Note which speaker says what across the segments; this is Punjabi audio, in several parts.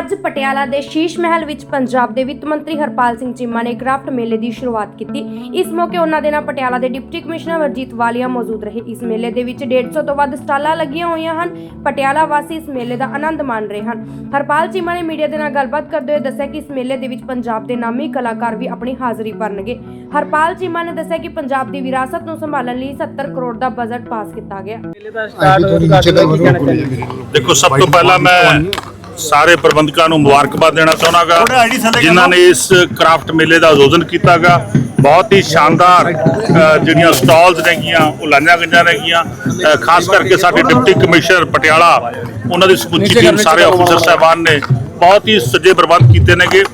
Speaker 1: ਅੱਜ ਪਟਿਆਲਾ ਦੇ ਸ਼ੀਸ਼ ਮਹਿਲ ਵਿੱਚ ਪੰਜਾਬ ਦੇ ਵਿੱਤ ਮੰਤਰੀ ਹਰਪਾਲ ਸਿੰਘ ਚੀਮਾ ਨੇ ਕ੍ਰਾਫਟ ਮੇਲੇ ਦੀ ਸ਼ੁਰੂਆਤ ਕੀਤੀ। ਇਸ ਮੌਕੇ ਉਹਨਾਂ ਦੇ ਨਾਲ ਪਟਿਆਲਾ ਦੇ ਡਿਪਟੀ ਕਮਿਸ਼ਨਰ ਵਰਜੀਤ ਵਾਲੀਆ ਮੌਜੂਦ ਰਹੇ। ਇਸ ਮੇਲੇ ਦੇ ਵਿੱਚ 150 ਤੋਂ ਵੱਧ ਸਟਾਲਾਂ ਲੱਗੀਆਂ ਹੋਈਆਂ ਹਨ। ਪਟਿਆਲਾ ਵਾਸੀ ਇਸ ਮੇਲੇ ਦਾ ਆਨੰਦ ਮਾਣ ਰਹੇ ਹਨ। ਹਰਪਾਲ ਚੀਮਾ ਨੇ ਮੀਡੀਆ ਦੇ ਨਾਲ ਗੱਲਬਾਤ ਕਰਦੇ ਹੋਏ ਦੱਸਿਆ ਕਿ ਇਸ ਮੇਲੇ ਦੇ ਵਿੱਚ ਪੰਜਾਬ ਦੇ ਨਾਮੀ ਕਲਾਕਾਰ ਵੀ ਆਪਣੀ ਹਾਜ਼ਰੀ ਭਰਨਗੇ। ਹਰਪਾਲ ਚੀਮਾ ਨੇ ਦੱਸਿਆ ਕਿ ਪੰਜਾਬ ਦੀ ਵਿਰਾਸਤ ਨੂੰ ਸੰਭਾਲਣ ਲਈ 70 ਕਰੋੜ ਦਾ ਬਜਟ ਪਾਸ ਕੀਤਾ ਗਿਆ।
Speaker 2: ਦੇਖੋ ਸਭ ਤੋਂ ਪਹਿਲਾਂ ਮੈਂ ਸਾਰੇ ਪ੍ਰਬੰਧਕਾਂ ਨੂੰ ਮੁਬਾਰਕਬਾਦ ਦੇਣਾ ਚਾਹੁੰਦਾਗਾ ਜਿਨ੍ਹਾਂ ਨੇ ਇਸ ਕ੍ਰਾਫਟ ਮੇਲੇ ਦਾ ਆਯੋਜਨ ਕੀਤਾਗਾ। ਬਹੁਤ ਹੀ ਸ਼ਾਨਦਾਰ ਜਿਹੜੀਆਂ ਸਟਾਲਸ ਨੇਗੀਆਂ ਉਹ ਲਾਈਆਂ ਗਈਆਂ ਨੇਗੀਆਂ। ਖਾਸ ਕਰਕੇ ਸਾਡੇ ਡਿਪਟੀ ਕਮਿਸ਼ਨਰ ਪਟਿਆਲਾ ਉਹਨਾਂ ਦੀ ਸਮੁੱਚੀ ਟੀਮ ਸਾਰੇ ਅਫਸਰ ਸਾਹਿਬਾਨ ਨੇ ਬਹੁਤ ਹੀ ਸੱਜੇ ਪ੍ਰਬੰਧ ਕੀਤੇ ਨੇਗੇ।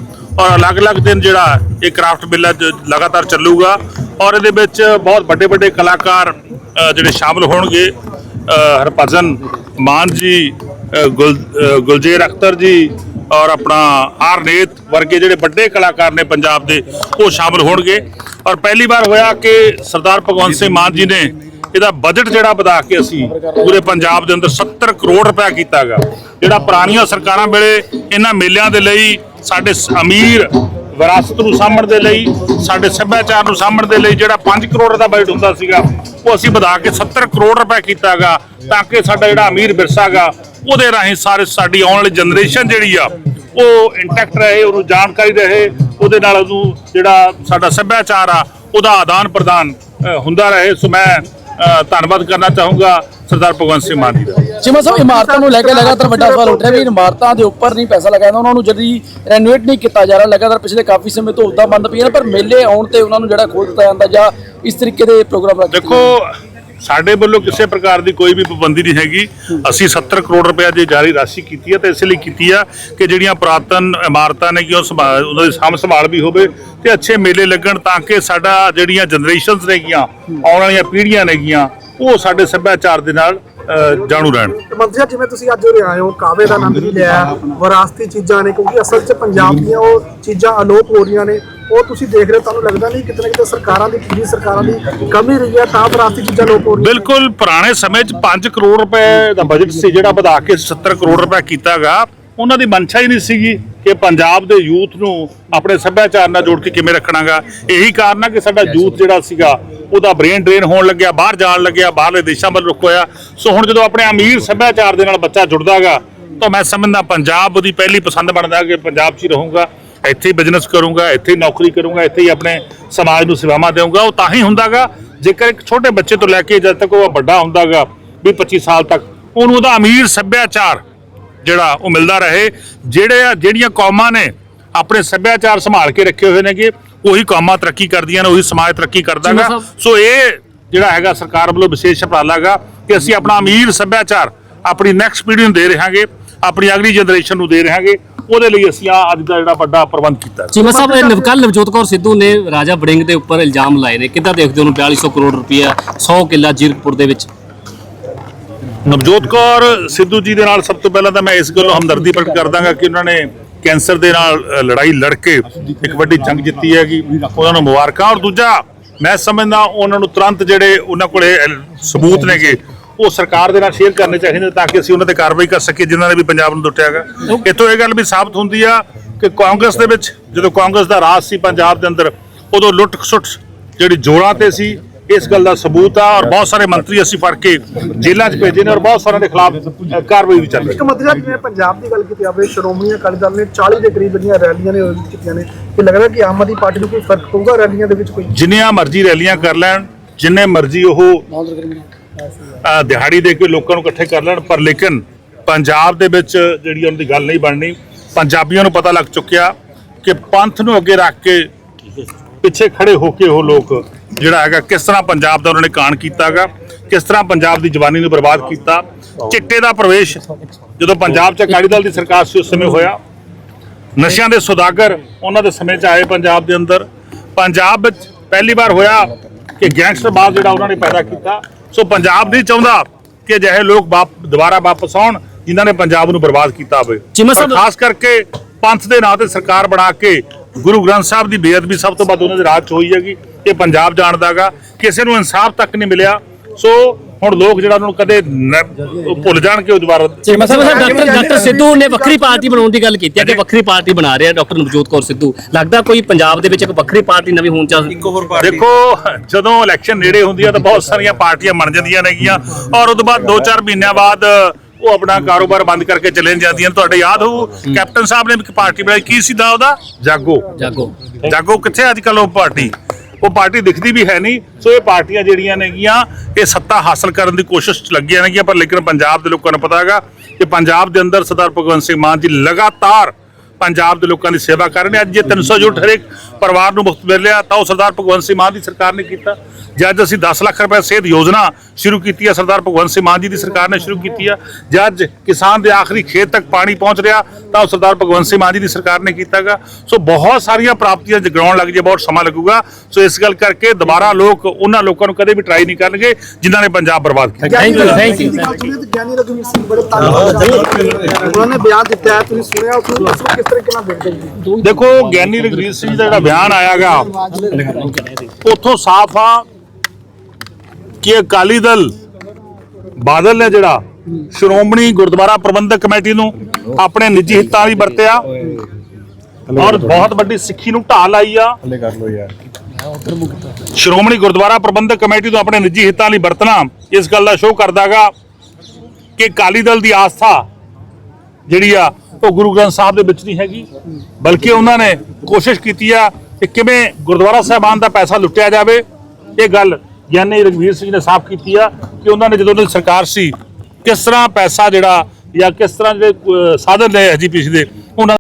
Speaker 2: ਔਰ ਅਲੱਗ-ਅਲੱਗ ਦਿਨ ਜਿਹੜਾ ਇਹ ਕ੍ਰਾਫਟ ਮੇਲਾ ਲਗਾਤਾਰ ਚੱਲੂਗਾ। ਔਰ ਇਹਦੇ ਵਿੱਚ ਬਹੁਤ ਵੱਡੇ ਵੱਡੇ ਕਲਾਕਾਰ ਜਿਹੜੇ ਸ਼ਾਮਲ ਹੋਣਗੇ। ਹਰਭਜਨ ਮਾਨ ਜੀ ਗੁਲਜੇਰ ਅਖਤਰ ਜੀ ਔਰ ਆਪਣਾ ਆਰਨੇਤ ਵਰਗੇ ਜਿਹੜੇ ਵੱਡੇ ਕਲਾਕਾਰ ਨੇ ਪੰਜਾਬ ਦੇ, ਉਹ ਸ਼ਾਮਲ ਹੋਣਗੇ। ਔਰ ਪਹਿਲੀ ਵਾਰ ਹੋਇਆ ਕਿ ਸਰਦਾਰ ਭਗਵੰਤ ਸਿੰਘ ਮਾਨ ਜੀ ਨੇ ਇਹਦਾ ਬਜਟ ਜਿਹੜਾ ਵਧਾ ਕੇ ਅਸੀਂ ਪੂਰੇ ਪੰਜਾਬ ਦੇ ਅੰਦਰ 70 ਕਰੋੜ ਰੁਪਇਆ ਕੀਤਾਗਾ। ਜਿਹੜਾ ਪੁਰਾਣੀਆਂ ਸਰਕਾਰਾਂ ਵੇਲੇ ਇਹਨਾਂ ਮੇਲਿਆਂ ਦੇ ਲਈ ਸਾਡੇ ਅਮੀਰ ਵਿਰਾਸਤ ਨੂੰ ਸਾਂਭਣ ਦੇ ਲਈ, ਸਾਡੇ ਸੱਭਿਆਚਾਰ ਨੂੰ ਸਾਂਭਣ ਦੇ ਲਈ ਜਿਹੜਾ 5 ਕਰੋੜ ਦਾ ਬਜਟ ਹੁੰਦਾ ਸੀਗਾ, ਉਹ ਅਸੀਂ ਵਧਾ ਕੇ 70 ਕਰੋੜ ਰੁਪਏ ਕੀਤਾਗਾ ਤਾਂ ਕਿ ਸਾਡਾ ਜਿਹੜਾ ਅਮੀਰ ਵਿਰਸਾਗਾ ਉਹਦੇ ਰਾਹੀਂ ਸਾਰੇ ਸਾਡੀ ਆਉਣ ਵਾਲੀ ਜਨਰੇਸ਼ਨ ਜਿਹੜੀ ਆ ਉਹ ਇੰਟੈਕਟ ਰਹੇ ਉਹਨੂੰ ਜਾਣਕਾਰੀ ਰਹੇ ਉਹਦੇ ਨਾਲ ਉਹਨੂੰ ਜਿਹੜਾ ਸਾਡਾ ਸੱਭਿਆਚਾਰ ਆ ਉਹਦਾ ਆਦਾਨ ਪ੍ਰਦਾਨ ਹੁੰਦਾ ਰਹੇ। ਸੋ ਮੈਂ ਧੰਨਵਾਦ ਕਰਨਾ ਚਾਹੂੰਗਾ ਸਰਦਾਰ ਭਗਵੰਤ ਸਿੰਘ ਮਾਨ ਜੀ ਦਾ।
Speaker 3: ਚਿਮਾ ਸਾਹਿਬ ਇਮਾਰਤਾਂ ਨੂੰ ਲੈ ਕੇ ਲਗਾਤਾਰ ਵੱਡਾ ਸਵਾਲ ਉੱਠ ਰਿਹਾ ਵੀ ਇਮਾਰਤਾਂ ਦੇ ਉੱਪਰ ਨਹੀਂ ਪੈਸਾ ਲਗਾਇਆ ਜਾਂਦਾ ਉਹਨਾਂ ਨੂੰ ਜਦੀ ਰੈਨੋਵੇਟ ਨਹੀਂ ਕੀਤਾ ਜਾ ਰਿਹਾ। ਲਗਾਤਾਰ ਪਿਛਲੇ ਕਾਫੀ ਸਮੇਂ ਤੋਂ ਉਦਾਂ ਬੰਦ ਪਈਆਂ ਪਰ ਮੇਲੇ ਆਉਣ ਤੇ ਉਹਨਾਂ ਨੂੰ ਜਿਹੜਾ ਖੋਲ ਦਿੱਤਾ ਜਾਂਦਾ ਜਾਂ ਇਸ ਤਰੀਕੇ ਦੇ ਪ੍ਰੋਗਰਾਮ
Speaker 2: ਦੇਖੋ ਸਾਡੇ ਵੱਲੋਂ ਕਿਸੇ ਪ੍ਰਕਾਰ ਦੀ ਕੋਈ ਵੀ ਪਾਬੰਦੀ ਨਹੀਂ ਹੈਗੀ। ਅਸੀਂ 70 ਕਰੋੜ ਰੁਪਏ ਦੀ ਜਾਰੀ ਰਾਸ਼ੀ ਕੀਤੀ ਹੈ ਤੇ ਇਸ ਲਈ ਕੀਤੀ ਆ ਕਿ ਜਿਹੜੀਆਂ ਪੁਰਾਤਨ ਇਮਾਰਤਾਂ ਨੇ ਕਿ ਉਹ ਸੰਭਾਲ ਉਹਨਾਂ ਦੀ ਸਾਂਭ ਸੰਭਾਲ ਵੀ ਹੋਵੇ ਤੇ ਅੱਛੇ ਮੇਲੇ ਲੱਗਣ ਤਾਂ ਕਿ ਸਾਡਾ ਜਿਹੜੀਆਂ ਜਨਰੇਸ਼ਨਸ ਨੇਗੀਆਂ, ਆਉਣ ਵਾਲੀਆਂ ਪੀੜ੍ਹੀਆਂ ਨੇਗੀਆਂ, ਉਹ ਸਾਡੇ ਸੱਭਿਆਚਾਰ ਦੇ ਨਾਲ ਜਾਣੂ ਰਹਿਣ।
Speaker 4: ਮੰਤਰੀ ਸਾਹਿਬ, ਜਿਵੇਂ ਤੁਸੀਂ ਅੱਜ ਉਰੇ ਆਏ ਹੋ, ਕਾਵੇ ਦਾ ਆਨੰਦ ਵੀ ਲਿਆ, ਵਿਰਾਸਤੀ ਚੀਜ਼ਾਂ ਨੇ, ਕਿਉਂਕਿ ਅਸਲ 'ਚ ਪੰਜਾਬ ਦੀਆਂ ਉਹ ਚੀਜ਼ਾਂ ਅਲੋਪ ਹੋ ਰਹੀਆਂ ਨੇ। ਉਹ ਤੁਸੀਂ ਦੇਖ ਰਹੇ ਹੋ, ਤੁਹਾਨੂੰ ਲੱਗਦਾ ਨਹੀਂ ਕਿਤੇ ਨਾ ਕਿਤੇ ਸਰਕਾਰਾਂ ਦੀ ਪੂਰੀ ਸਰਕਾਰਾਂ ਦੀ ਕਮੀ ਰਹੀ ਹੈ, ਤਾਂ ਵਿਰਾਸਤੀ ਚੀਜ਼ਾਂ ਅਲੋਪ ਹੋ ਰਹੀਆਂ
Speaker 2: ਬਿਲਕੁਲ, ਪੁਰਾਣੇ ਸਮੇਂ 'ਚ 5 ਕਰੋੜ ਰੁਪਏ ਦਾ ਬਜਟ ਸੀ ਜਿਹੜਾ ਵਧਾ ਕੇ 70 ਕਰੋੜ ਰੁਪਏ ਕੀਤਾਗਾ। ਉਹਨਾਂ ਦੀ ਮਨਸ਼ਾ ਹੀ ਨਹੀਂ ਸੀਗੀ ਕਿ ਪੰਜਾਬ ਦੇ ਯੂਥ ਨੂੰ ਆਪਣੇ ਸੱਭਿਆਚਾਰ ਨਾਲ ਜੋੜ ਕੇ ਕਿਵੇਂ ਰੱਖਣਾਗਾ। ਇਹੀ ਕਾਰਨ ਆ ਕਿ ਸਾਡਾ ਯੂਥ ਜਿਹੜਾ ਸੀਗਾ, ਉਹਦਾ ਬ੍ਰੇਨ ਡਰੇਨ ਹੋਣ ਲੱਗਿਆ, ਬਾਹਰ ਜਾਣ ਲੱਗਿਆ, ਬਾਹਰਲੇ ਦੇਸ਼ਾਂ ਵੱਲ ਰੁਕ ਹੋਇਆ। ਸੋ ਹੁਣ ਜਦੋਂ ਆਪਣੇ ਅਮੀਰ ਸੱਭਿਆਚਾਰ ਦੇ ਨਾਲ ਬੱਚਾ ਜੁੜਦਾਗਾ, ਤਾਂ ਮੈਂ ਸਮਝਦਾ ਪੰਜਾਬ ਉਹਦੀ ਪਹਿਲੀ ਪਸੰਦ ਬਣਦਾ ਕਿ ਪੰਜਾਬ 'ਚ ਹੀ ਰਹੂੰਗਾ। ਇੱਥੇ ਹੀ ਬਿਜ਼ਨਸ ਕਰੂੰਗਾ ਇੱਥੇ ਹੀ ਨੌਕਰੀ ਕਰੂੰਗਾ ਇੱਥੇ ਹੀ ਆਪਣੇ ਸਮਾਜ ਨੂੰ ਸੇਵਾਵਾਂ ਦੇਵਾਂਗਾ ਉਹ ਤਾਂ ਹੀ ਹੁੰਦਾਗਾ। ਜੇਕਰ ਇੱਕ ਛੋਟੇ ਬੱਚੇ ਤੋਂ ਲੈ ਕੇ ਜਦ ਤੱਕ ਉਹ ਵੱਡਾ ਹੁੰਦਾਗਾ ਵੀ 25 ਸਾਲ ਤੱਕ ਉਹਨੂੰ ਉਹਦਾ ਅਮੀਰ ਸੱਭਿਆਚਾਰ ਜਿਹੜਾ ਉਹ ਮਿਲਦਾ ਰਹੇ ਜਿਹੜੇ ਆ- ਜਿਹੜੀਆਂ ਕੌਮਾਂ ਨੇ ਆਪਣੇ ਸੱਭਿਆਚਾਰ ਸੰਭਾਲ ਕੇ ਰੱਖੇ ਹੋਏ ਨੇਗੇ ਉਹੀ ਕੌਮਾਂ ਤਰੱਕੀ ਕਰਦੀਆਂ ਨੇ ਉਹੀ ਸਮਾਜ ਤਰੱਕੀ ਕਰਦਾਗਾ। ਸੋ ਇਹ ਜਿਹੜਾ ਹੈਗਾ ਸਰਕਾਰ ਵੱਲੋਂ ਵਿਸ਼ੇਸ਼ ਉਪਰਾਲਾ ਹੈਗਾ ਕਿ ਅਸੀਂ ਆਪਣਾ ਅਮੀਰ ਸੱਭਿਆਚਾਰ ਆਪਣੀ ਨੈਕਸਟ ਪੀੜ੍ਹੀ ਨੂੰ ਦੇ ਰਹਾਂਗੇ ਆਪਣੀ ਅਗਲੀ ਜਨਰੇਸ਼ਨ ਨੂੰ ਦੇ ਰਹਾਂਗੇ। ਉਹਦੇ ਲਈ ਅਸੀਂ ਆ ਅੱਜ ਦਾ ਜਿਹੜਾ ਵੱਡਾ ਪ੍ਰਬੰਧ ਕੀਤਾ ਹੈ।
Speaker 5: ਚੀਮਾ ਸਾਹਿਬ ਨਵਕਲ ਨਵਜੋਤ ਕੌਰ ਸਿੱਧੂ ਨੇ ਰਾਜਾ ਵੜਿੰਗ ਦੇ ਉੱਪਰ ਇਲਜ਼ਾਮ ਲਾਏ ਨੇ। ਕਿੱਦਾਂ ਦੇਖਦੇ ਹੋ ਉਹਨੂੰ 4200 ਕਰੋੜ ਰੁਪਇਆ 100 ਕਿੱਲਾ ਜੀਰਕਪੁਰ ਦੇ ਵਿੱਚ?
Speaker 2: ਨਵਜੋਤ ਕੌਰ ਸਿੱਧੂ ਜੀ ਦੇ ਨਾਲ ਸਭ ਤੋਂ ਪਹਿਲਾਂ ਤਾਂ ਮੈਂ ਇਸ ਗੱਲੋਂ ਹਮਦਰਦੀ ਪ੍ਰਗਟ ਕਰਦਾਗਾ ਕਿ ਉਹਨਾਂ ਨੇ ਕੈਂਸਰ ਦੇ ਨਾਲ ਲੜਾਈ ਲੜ ਕੇ ਇੱਕ ਵੱਡੀ ਜੰਗ ਜਿੱਤੀ ਹੈਗੀ ਉਹਨਾਂ ਨੂੰ ਮੁਬਾਰਕਾਂ। ਔਰ ਦੂਜਾ ਮੈਂ ਸਮਝਦਾ ਉਹਨਾਂ ਨੂੰ ਤੁਰੰਤ ਜਿਹੜੇ ਉਹਨਾਂ ਕੋਲੇ ਸਬੂਤ ਨੇਗੇ ਉਹ ਸਰਕਾਰ ਦੇ ਨਾਲ ਸ਼ੇਅਰ ਕਰਨੇ ਚਾਹੀਦੇ ਨੇ ਤਾਂ ਕਿ ਅਸੀਂ ਉਹਨਾਂ ਤੇ ਕਾਰਵਾਈ ਕਰ ਸਕੀਏ ਜਿਨ੍ਹਾਂ ਨੇ ਵੀ ਪੰਜਾਬ ਨੂੰ ਲੁੱਟਿਆਗਾ ਇੱਥੋਂ ਇਹ ਗੱਲ ਵੀ ਸਾਬਤ ਹੁੰਦੀ ਆ ਕਿ ਕਾਂਗਰਸ ਦੇ ਵਿੱਚ ਜਦੋਂ ਕਾਂਗਰਸ ਦਾ ਰਾਜ ਸੀ ਪੰਜਾਬ ਦੇ ਅੰਦਰ ਉਦੋਂ ਲੁੱਟ ਖਸੁੱਟ ਜਿਹੜੀ ਜੋੜਾਂ ਤੇ ਸੀ ਇਸ ਗੱਲ ਦਾ ਸਬੂਤ ਆ ਔਰ ਬਹੁਤ ਸਾਰੇ ਮੰਤਰੀ ਅਸੀਂ ਫੜ ਕੇ ਜੇਲ੍ਹਾਂ 'ਚ ਭੇਜੇ ਨੇ ਔਰ ਬਹੁਤ ਸਾਰਿਆਂ ਦੇ ਖਿਲਾਫ ਕਾਰਵਾਈ ਵੀ ਚੱਲ ਰਹੀ ਹੈ।
Speaker 4: ਇੱਕ ਮੰਤਰੀ ਸਾਹਿਬ ਜਿਵੇਂ ਪੰਜਾਬ ਦੀ ਗੱਲ ਕੀਤੀ ਜਾਵੇ ਸ਼੍ਰੋਮਣੀ ਅਕਾਲੀ ਦਲ ਨੇ 40 ਦੇ ਕਰੀਬ ਜਿਹੜੀਆਂ ਰੈਲੀਆਂ ਨੇ ਕੀਤੀਆਂ ਨੇ ਕਿ ਲੱਗਦਾ ਕਿ ਆਮ ਆਦਮੀ ਪਾਰਟੀ ਨੂੰ ਕੋਈ ਫ਼ਰਕ ਪਊਗਾ ਰੈਲੀਆਂ ਦੇ ਵਿੱਚ ਕੋਈ?
Speaker 2: ਜਿੰਨੀਆਂ ਮਰਜ਼ੀ ਰੈਲੀਆਂ ਕਰ ਲੈਣ ਜਿੰਨੇ ਮਰਜ਼ੀ ਉਹ ਦਿਹਾੜੀ ਦੇ ਕੇ ਲੋਕਾਂ ਨੂੰ ਇਕੱਠੇ ਕਰ ਲੈਣ, ਪਰ ਲੇਕਿਨ ਪੰਜਾਬ ਦੇ ਵਿੱਚ ਜਿਹੜੀ ਉਹਨਾਂ ਦੀ ਗੱਲ ਨਹੀਂ ਬਣਨੀ, ਪੰਜਾਬੀਆਂ ਨੂੰ ਪਤਾ ਲੱਗ ਚੁੱਕਿਆ ਕਿ ਪੰਥ ਨੂੰ ਅੱਗੇ ਰੱਖ ਕੇ ਪਿੱਛੇ ਖੜੇ ਹੋ ਕੇ ਉਹ ਲੋਕ ਜਿਹੜਾ ਹੈਗਾ, ਕਿਸ ਤਰ੍ਹਾਂ ਪੰਜਾਬ ਦਾ ਉਹਨਾਂ ਨੇ ਕਾਣ ਕੀਤਾਗਾ ਕਿਸ ਤਰ੍ਹਾਂ ਪੰਜਾਬ ਦੀ ਜਵਾਨੀ ਨੂੰ ਬਰਬਾਦ ਕੀਤਾ। ਚਿੱਟੇ ਦਾ ਪ੍ਰਵੇਸ਼ ਜਦੋਂ ਪੰਜਾਬ 'ਚ ਅਕਾਲੀ ਦਲ ਦੀ ਸਰਕਾਰ ਸੀ, ਉਸ ਸਮੇਂ ਹੋਇਆ। ਨਸ਼ਿਆਂ ਦੇ ਸੁਦਾਗਰ ਉਹਨਾਂ ਦੇ ਸਮੇਂ 'ਚ ਆਏ ਪੰਜਾਬ ਦੇ ਅੰਦਰ। ਪੰਜਾਬ ਵਿੱਚ ਪਹਿਲੀ ਵਾਰ ਹੋਇਆ ਕਿ ਗੈਂਗਸਟਰ ਗੈਂਗਸਟਰਬਾਜ਼ ਜਿਹੜਾ ਉਹਨਾਂ ਨੇ ਪੈਦਾ ਕੀਤਾ। ਸੋ ਪੰਜਾਬ ਨਹੀਂ ਚਾਹੁੰਦਾ ਕਿ ਅਜਿਹੇ ਲੋਕ ਵਾਪ ਦੁਬਾਰਾ ਵਾਪਸ ਆਉਣ ਜਿਨ੍ਹਾਂ ਨੇ ਪੰਜਾਬ ਨੂੰ ਬਰਬਾਦ ਕੀਤਾ ਹੋਵੇ। ਪਰ ਖਾਸ ਕਰਕੇ ਪੰਥ ਦੇ ਨਾਂ ਤੇ ਸਰਕਾਰ ਬਣਾ ਕੇ ਗੁਰੂ ਗ੍ਰੰਥ ਸਾਹਿਬ ਦੀ ਬੇਅਦਬੀ ਸਭ ਤੋਂ ਵੱਧ ਉਹਨਾਂ ਦੇ ਰਾਜ 'ਚ ਹੋਈ ਹੈਗੀ। ਇਹ ਪੰਜਾਬ ਜਾਣਦਾਗਾ ਕਿਸੇ ਨੂੰ ਇਨਸਾਫ ਤੱਕ ਨਹੀਂ ਮਿਲਿਆ। ਸੋ ਹੁਣ ਲੋਕ ਜਿਹੜਾ ਉਹਨਾਂ ਨੂੰ ਕਦੇ ਨ- ਉਹ ਭੁੱਲ ਜਾਣਗੇ ਉਹ ਦੁਬਾਰਾ।
Speaker 5: ਚੀਮਾ ਸਾਹਿਬ ਡਾਕਟਰ ਡਾਕਟਰ ਸਿੱਧੂ ਨੇ ਵੱਖਰੀ ਪਾਰਟੀ ਬਣਾਉਣ ਦੀ ਗੱਲ ਕੀਤੀ ਹੈ ਕਿ ਵੱਖਰੀ ਪਾਰਟੀ ਬਣਾ ਰਿਹਾ ਡਾਕਟਰ ਨਵਜੋਤ ਕੌਰ ਸਿੱਧੂ। ਲੱਗਦਾ ਕੋਈ ਪੰਜਾਬ ਦੇ ਵਿੱਚ ਇੱਕ ਵੱਖਰੀ ਪਾਰਟੀ ਨਵੀਂ ਹੋਣ ਚਾਹੀਦੀ
Speaker 2: ਦੇਖੋ ਜਦੋਂ ਇਲੈਕਸ਼ਨ ਨੇੜੇ ਹੁੰਦੀ ਆ ਤਾਂ ਬਹੁਤ ਸਾਰੀਆਂ ਪਾਰਟੀਆਂ ਬਣ ਜਾਂਦੀਆਂ ਨੇਗੀਆਂ ਔਰ ਉਸ ਤੋਂ ਬਾਅਦ 2-4 ਮਹੀਨਿਆਂ ਬਾਅਦ ਉਹ ਆਪਣਾ ਕਾਰੋਬਾਰ ਬੰਦ ਕਰਕੇ ਚਲੇ ਜਾਂਦੀਆਂ ਨੇ। ਤੁਹਾਡੇ ਯਾਦ ਹੋਊ ਕੈਪਟਨ ਸਾਹਿਬ ਨੇ ਇੱਕ ਪਾਰਟੀ ਬਣਾਈ। ਕੀ ਸੀ ਦਾ ਉਹਦਾ? ਜਾਗੋ।
Speaker 5: ਜਾਗੋ।
Speaker 2: ਜਾਗੋ ਕਿੱਥੇ ਅੱਜ ਕੱਲ ਉਹ ਪਾਰਟੀ? ਉਹ ਪਾਰਟੀ ਦਿਖਦੀ ਵੀ ਹੈ ਨਹੀਂ। ਸੋ ਇਹ ਪਾਰਟੀਆਂ ਜਿਹੜੀਆਂ ਨੇਗੀਆਂ, ਇਹ ਸੱਤਾ ਹਾਸਲ ਕਰਨ ਦੀ ਕੋਸ਼ਿਸ਼ 'ਚ ਲੱਗੀਆਂ ਨੇਗੀਆਂ, ਪਰ ਲੇਕਿਨ ਪੰਜਾਬ ਦੇ ਲੋਕਾਂ ਨੂੰ ਪਤਾ ਹੈਗਾ ਕਿ ਪੰਜਾਬ ਦੇ ਅੰਦਰ ਸਰਦਾਰ ਭਗਵੰਤ ਸਿੰਘ ਮਾਨ ਜੀ ਲਗਾਤਾਰ ਪੰਜਾਬ ਦੇ ਲੋਕਾਂ ਦੀ ਸੇਵਾ ਕਰ ਰਹੇ ਨੇ। ਅੱਜ ਜੇ 300 ਯੂਨਿਟ ਹਰੇਕ ਪਰਿਵਾਰ ਨੂੰ ਮੁਫਤ ਮਿਲ ਰਿਹਾ। ਤਾਂ ਉਹ ਸਰਦਾਰ ਭਗਵੰਤ ਸਿੰਘ ਮਾਨ ਦੀ ਸਰਕਾਰ ਨੇ ਕੀਤਾ। ਜਦ ਅਸੀਂ 10 ਲੱਖ ਰੁਪਏ ਸਿਹਤ ਯੋਜਨਾ ਸ਼ੁਰੂ ਕੀਤੀ ਹੈ ਸਰਦਾਰ ਭਗਵੰਤ ਸਿੰਘ ਮਾਨ ਜੀ ਦੀ ਸਰਕਾਰ ਨੇ ਸ਼ੁਰੂ ਕੀਤੀ ਹੈ। ਜਦ ਕਿਸਾਨ ਦੇ ਆਖਰੀ ਖੇਤ ਤੱਕ ਪਾਣੀ ਪਹੁੰਚ ਰਿਹਾ ਤਾਂ ਉਹ ਸਰਦਾਰ ਭਗਵੰਤ ਸਿੰਘ ਮਾਨ ਜੀ ਦੀ ਸਰਕਾਰ ਨੇ ਕੀਤਾਗਾ ਸੋ ਬਹੁਤ ਸਾਰੀਆਂ ਪ੍ਰਾਪਤੀਆਂ ਜਗਾਉਣ ਲੱਗ ਜੇ ਬਹੁਤ ਸਮਾਂ ਲੱਗੂਗਾ। ਸੋ ਇਸ ਗੱਲ ਕਰਕੇ ਦੁਬਾਰਾ ਲੋਕ ਉਹਨਾਂ ਲੋਕਾਂ ਨੂੰ ਕਦੇ ਵੀ ਟਰਾਈ ਨਹੀਂ ਕਰਨਗੇ ਜਿਨ੍ਹਾਂ ਨੇ ਪੰਜਾਬ ਬਰਬਾਦ ਕੀਤਾ।
Speaker 5: Thank you, thank you.
Speaker 4: ਗਿਆਨੀ ਰਘੁਵੀਰ ਸਿੰਘ ਬੜੇ ਧੰਨਵਾਦ ਉਹਨਾਂ ਨੇ ਬਿਆਨ ਦਿੱਤਾ ਤੁਸੀਂ ਸੁਣਿਆ ਉਸ ਨੂੰ
Speaker 2: ਦੇਖੋ ਗਿਆਨੀ ਰਘਵੀਰ ਸਿੰਘ ਦਾ ਜਿਹੜਾ ਬਿਆਨ ਆਇਆਗਾ ਉਥੋਂ ਸਾਫ਼ ਆ ਕਿ ਅਕਾਲੀ ਦਲ ਬਾਦਲ ਨੇ ਜਿਹੜਾ ਸ਼੍ਰੋਮਣੀ ਗੁਰਦੁਆਰਾ ਪ੍ਰਬੰਧਕ ਕਮੇਟੀ ਨੂੰ ਆਪਣੇ ਨਿੱਜੀ ਹਿੱਤਾਂ ਲਈ ਵਰਤਿਆ ਔਰ ਬਹੁਤ ਵੱਡੀ ਸਿੱਖੀ ਨੂੰ ਢਾਹ ਲਾਈ ਆ। ਸ਼੍ਰੋਮਣੀ ਗੁਰਦੁਆਰਾ ਪ੍ਰਬੰਧਕ ਕਮੇਟੀ ਨੂੰ ਆਪਣੇ ਨਿੱਜੀ ਹਿੱਤਾਂ ਲਈ ਵਰਤਣਾ ਇਸ ਗੱਲ ਦਾ ਸ਼ੋਅ ਕਰਦਾਗਾ ਕਿ ਅਕਾਲੀ ਦਲ ਦੀ ਆਸਥਾ ਜਿਹੜੀ ਆ ਉਹ ਗੁਰੂ ਗ੍ਰੰਥ ਸਾਹਿਬ ਦੇ ਵਿੱਚ ਨਹੀਂ ਹੈਗੀ ਬਲਕਿ ਉਹਨਾਂ ਨੇ ਕੋਸ਼ਿਸ਼ ਕੀਤੀ ਆ ਕਿ ਕਿਵੇਂ ਗੁਰਦੁਆਰਾ ਸਾਹਿਬਾਨ ਦਾ ਪੈਸਾ ਲੁੱਟਿਆ ਜਾਵੇ। ਇਹ ਗੱਲ ਗਿਆਨੀ ਰਘਵੀਰ ਸਿੰਘ ਨੇ ਸਾਫ਼ ਕੀਤੀ ਆ ਕਿ ਉਹਨਾਂ ਨੇ ਜਦੋਂ ਉਹਨਾਂ ਦੀ ਸਰਕਾਰ ਸੀ ਕਿਸ ਤਰ੍ਹਾਂ ਪੈਸਾ ਜਿਹੜਾ ਜਾਂ ਕਿਸ ਤਰ੍ਹਾਂ ਜਿਹੜੇ ਅਹ, ਸਾਧਨ ਨੇ ਐਸਜੀਪੀਸੀ ਦੇ ਉਹਨਾਂ